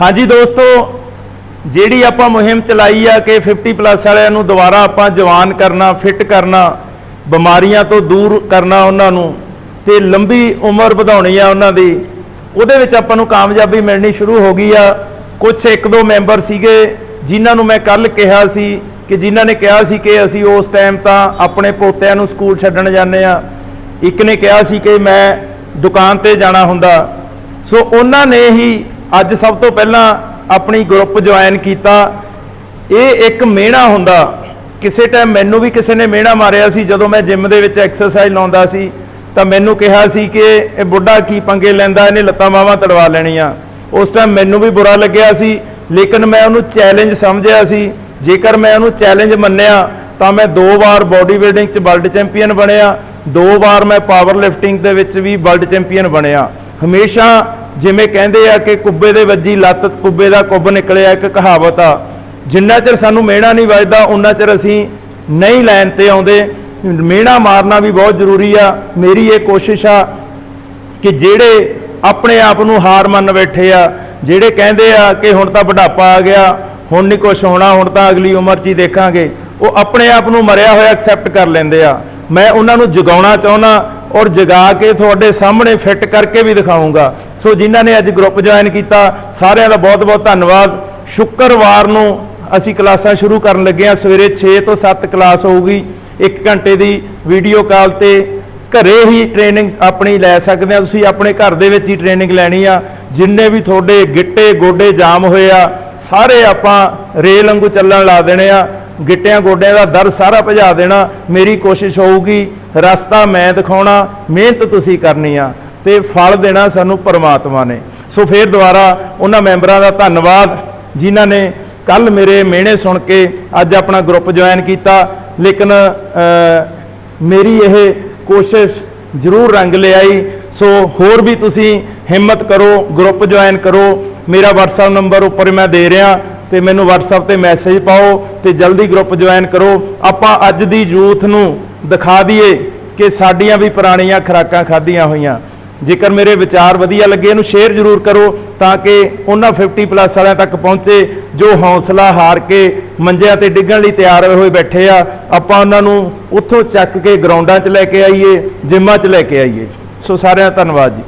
ਹਾਂਜੀ ਦੋਸਤੋ, ਜਿਹੜੀ ਆਪਾਂ ਮੁਹਿੰਮ ਚਲਾਈ ਆ ਕਿ 50 ਪਲੱਸ ਵਾਲਿਆਂ ਨੂੰ ਦੁਬਾਰਾ ਆਪਾਂ ਜਵਾਨ ਕਰਨਾ ਫਿੱਟ ਕਰਨਾ, ਬਿਮਾਰੀਆਂ ਤੋਂ ਦੂਰ ਕਰਨਾ ਉਹਨਾਂ ਨੂੰ ਤੇ ਲੰਬੀ ਉਮਰ ਵਧਾਉਣੀ ਆ ਉਹਨਾਂ ਦੀ, ਉਹਦੇ ਵਿੱਚ ਆਪਾਂ ਨੂੰ ਕਾਮਯਾਬੀ ਮਿਲਣੀ ਸ਼ੁਰੂ ਹੋ ਗਈ ਆ। ਕੁਝ ਇੱਕ ਦੋ ਮੈਂਬਰ ਸੀਗੇ, ਜਿਨ੍ਹਾਂ ਨੂੰ ਮੈਂ ਕੱਲ ਕਿਹਾ ਸੀ ਕਿ ਜਿਨ੍ਹਾਂ ਨੇ ਕਿਹਾ ਸੀ ਕਿ ਅਸੀਂ ਉਸ ਟਾਈਮ ਤਾਂ ਆਪਣੇ ਪੋਤਿਆਂ ਨੂੰ ਸਕੂਲ ਛੱਡਣ ਜਾਂਦੇ ਆ। ਇੱਕ ਨੇ ਕਿਹਾ ਸੀ ਕਿ ਮੈਂ ਦੁਕਾਨ ਤੇ ਜਾਣਾ ਹੁੰਦਾ। ਸੋ ਉਹਨਾਂ ਨੇ ਹੀ ਅੱਜ ਸਭ ਤੋਂ ਪਹਿਲਾਂ ਆਪਣੀ ਗਰੁੱਪ ਜੁਆਇਨ ਕੀਤਾ। ਇਹ ਇੱਕ ਮਿਹਣਾ ਹੁੰਦਾ। ਕਿਸੇ ਟਾਈਮ ਮੈਨੂੰ ਵੀ ਕਿਸੇ ਨੇ ਮਿਹਣਾ ਮਾਰਿਆ ਸੀ। ਜਦੋਂ ਮੈਂ ਜਿਮ ਦੇ ਵਿੱਚ ਐਕਸਰਸਾਈਜ਼ ਲਾਉਂਦਾ ਸੀ, ਤਾਂ ਮੈਨੂੰ ਕਿਹਾ ਸੀ ਕਿ ਇਹ ਬੁੱਢਾ ਕੀ ਪੰਗੇ ਲੈਂਦਾ, ਇਹਨੇ ਲੱਤਾਂ ਬਾਹਾਂ ਤੜਵਾ ਲੈਣੀਆਂ। ਉਸ ਟਾਈਮ ਮੈਨੂੰ ਵੀ ਬੁਰਾ ਲੱਗਿਆ ਸੀ, ਲੇਕਿਨ ਮੈਂ ਉਹਨੂੰ ਚੈਲੰਜ ਸਮਝਿਆ ਸੀ। ਜੇਕਰ ਮੈਂ ਉਹਨੂੰ ਚੈਲੰਜ ਮੰਨਿਆ, ਤਾਂ ਮੈਂ ਦੋ ਵਾਰ ਬਾਡੀ ਬਿਲਡਿੰਗ 'ਚ ਵਰਲਡ ਚੈਂਪੀਅਨ ਬਣਿਆ। ਦੋ ਵਾਰ ਮੈਂ ਪਾਵਰ ਲਿਫਟਿੰਗ ਦੇ ਵਿੱਚ ਵੀ ਵਰਲਡ ਚੈਂਪੀਅਨ ਬਣਿਆ। ਹਮੇਸ਼ਾ ਜਿਵੇਂ ਕਹਿੰਦੇ ਆ ਕਿ ਕੁੱਬੇ ਦੇ ਵੱਜੀ ਲੱਤ, ਕੁੱਬੇ ਦਾ ਕੁੱਬ ਨਿਕਲਿਆ ਇੱਕ ਕਹਾਵਤ ਆ, ਜਿੰਨਾ ਚਿਰ ਸਾਨੂੰ ਮਿਹਣਾ ਨਹੀਂ ਵੱਜਦਾ ਉਹਨਾਂ ਚਿਰ ਅਸੀਂ ਨਹੀਂ ਲਾਈਨ ਤੇ ਆਉਂਦੇ। ਮਿਹਣਾ ਮਾਰਨਾ ਵੀ ਬਹੁਤ ਜ਼ਰੂਰੀ ਆ। ਮੇਰੀ ਇਹ ਕੋਸ਼ਿਸ਼ ਆ ਕਿ ਜਿਹੜੇ ਆਪਣੇ ਆਪ ਨੂੰ ਹਾਰ ਮੰਨ ਬੈਠੇ ਆ, ਜਿਹੜੇ ਕਹਿੰਦੇ ਆ ਕਿ ਹੁਣ ਤਾਂ ਬੁਢਾਪਾ ਆ ਗਿਆ, ਹੁਣ ਨਹੀਂ ਕੁਝ ਹੋਣਾ, ਹੁਣ ਤਾਂ ਅਗਲੀ ਉਮਰ 'ਚ ਹੀ ਦੇਖਾਂਗੇ, ਉਹ ਆਪਣੇ ਆਪ ਨੂੰ ਮਰਿਆ ਹੋਇਆ ਐਕਸੈਪਟ ਕਰ ਲੈਂਦੇ ਆ। ਮੈਂ ਉਹਨਾਂ ਨੂੰ ਜਗਾਉਣਾ ਚਾਹੁੰਦਾ ਔਰ ਜਗਾ ਕੇ ਤੁਹਾਡੇ ਸਾਹਮਣੇ ਫਿੱਟ ਕਰਕੇ ਵੀ ਦਿਖਾਉਂਗਾ। ਸੋ ਜਿਨ੍ਹਾਂ ਨੇ ਅੱਜ ਗਰੁੱਪ ਜੁਆਇਨ ਕੀਤਾ, ਸਾਰਿਆਂ ਦਾ ਬਹੁਤ-ਬਹੁਤ ਧੰਨਵਾਦ। ਸ਼ੁੱਕਰਵਾਰ ਨੂੰ ਅਸੀਂ ਕਲਾਸਾਂ ਸ਼ੁਰੂ ਕਰਨ ਲੱਗੇ ਆ ਸਵੇਰੇ 6 ਤੋਂ 7 ਕਲਾਸ ਹੋਊਗੀ। 1 ਘੰਟੇ ਦੀ ਵੀਡੀਓ ਕਾਲ ਤੇ ਘਰੇ ਹੀ ਟ੍ਰੇਨਿੰਗ ਆਪਣੀ ਲੈ ਸਕਦੇ ਆ ਤੁਸੀਂ ਆਪਣੇ ਘਰ ਦੇ ਵਿੱਚ ਹੀ ਟ੍ਰੇਨਿੰਗ ਲੈਣੀ ਆ। ਜਿੰਨੇ ਵੀ ਤੁਹਾਡੇ ਗਿੱਟੇ ਗੋਡੇ ਜਾਮ ਹੋਏ ਆ, ਸਾਰੇ ਆਪਾਂ ਰੇਲ ਵਾਂਗੂ ਚੱਲਣ ਲਾ ਦੇਣੇ ਆ। ਗਿੱਟਿਆਂ ਗੋਡਿਆਂ ਦਾ ਦਰਦ ਸਾਰਾ ਭਜਾ ਦੇਣਾ, ਮੇਰੀ ਕੋਸ਼ਿਸ਼ ਹੋਊਗੀ, ਰਸਤਾ ਮੈਂ ਦਿਖਾਉਣਾ, ਮਿਹਨਤ ਤੁਸੀਂ ਕਰਨੀ ਆ, ਤੇ ਫਲ ਦੇਣਾ ਸਾਨੂੰ ਪਰਮਾਤਮਾ ਨੇ। ਸੋ ਫੇਰ ਦੁਬਾਰਾ ਉਹਨਾਂ ਮੈਂਬਰਾਂ ਦਾ ਧੰਨਵਾਦ, ਜਿਨ੍ਹਾਂ ਨੇ ਕੱਲ ਮੇਰੇ ਮਿਹਣੇ ਸੁਣ ਕੇ ਅੱਜ ਆਪਣਾ ਗਰੁੱਪ ਜੁਆਇਨ ਕੀਤਾ। ਲੇਕਿਨ ਮੇਰੀ ਇਹ ਕੋਸ਼ਿਸ਼ ਜ਼ਰੂਰ ਰੰਗ ਲਿਆਈ। ਸੋ ਹੋਰ ਵੀ ਤੁਸੀਂ ਹਿੰਮਤ ਕਰੋ, ਗਰੁੱਪ ਜੁਆਇਨ ਕਰੋ। ਮੇਰਾ WhatsApp ਨੰਬਰ ਉੱਪਰ ਮੈਂ ਦੇ ਰਿਹਾ। ਤੇ ਮੈਨੂੰ WhatsApp ਤੇ ਮੈਸੇਜ ਪਾਓ ਤੇ ਜਲਦੀ ਗਰੁੱਪ ਜੁਆਇਨ ਕਰੋ। ਆਪਾਂ ਅੱਜ ਦੀ ਯੂਥ ਨੂੰ ਦਿਖਾ ਦਈਏ ਕਿ ਸਾਡੀਆਂ ਵੀ ਪੁਰਾਣੀਆਂ ਖੁਰਾਕਾਂ ਖਾਧੀਆਂ ਹੋਈਆਂ। ਜੇਕਰ ਮੇਰੇ ਵਿਚਾਰ ਵਧੀਆ ਲੱਗੇ, ਇਹਨੂੰ ਸ਼ੇਅਰ ਜ਼ਰੂਰ ਕਰੋ ਤਾਂ ਕਿ ਉਹਨਾਂ 50 ਪਲੱਸ ਵਾਲਿਆਂ ਤੱਕ ਪਹੁੰਚੇ ਜੋ ਹੌਸਲਾ ਹਾਰ ਕੇ ਮੰਜਿਆਂ ਤੇ ਡਿੱਗਣ ਲਈ ਤਿਆਰ ਹੋਏ ਬੈਠੇ ਆ। ਆਪਾਂ ਉਹਨਾਂ ਨੂੰ ਉੱਥੋਂ ਚੱਕ ਕੇ ਗਰਾਊਂਡਾਂ 'ਚ ਲੈ ਕੇ ਆਈਏ, ਜਿੰਮਾਂ 'ਚ ਲੈ ਕੇ ਆਈਏ। ਸੋ ਸਾਰਿਆਂ ਦਾ ਧੰਨਵਾਦ ਜੀ।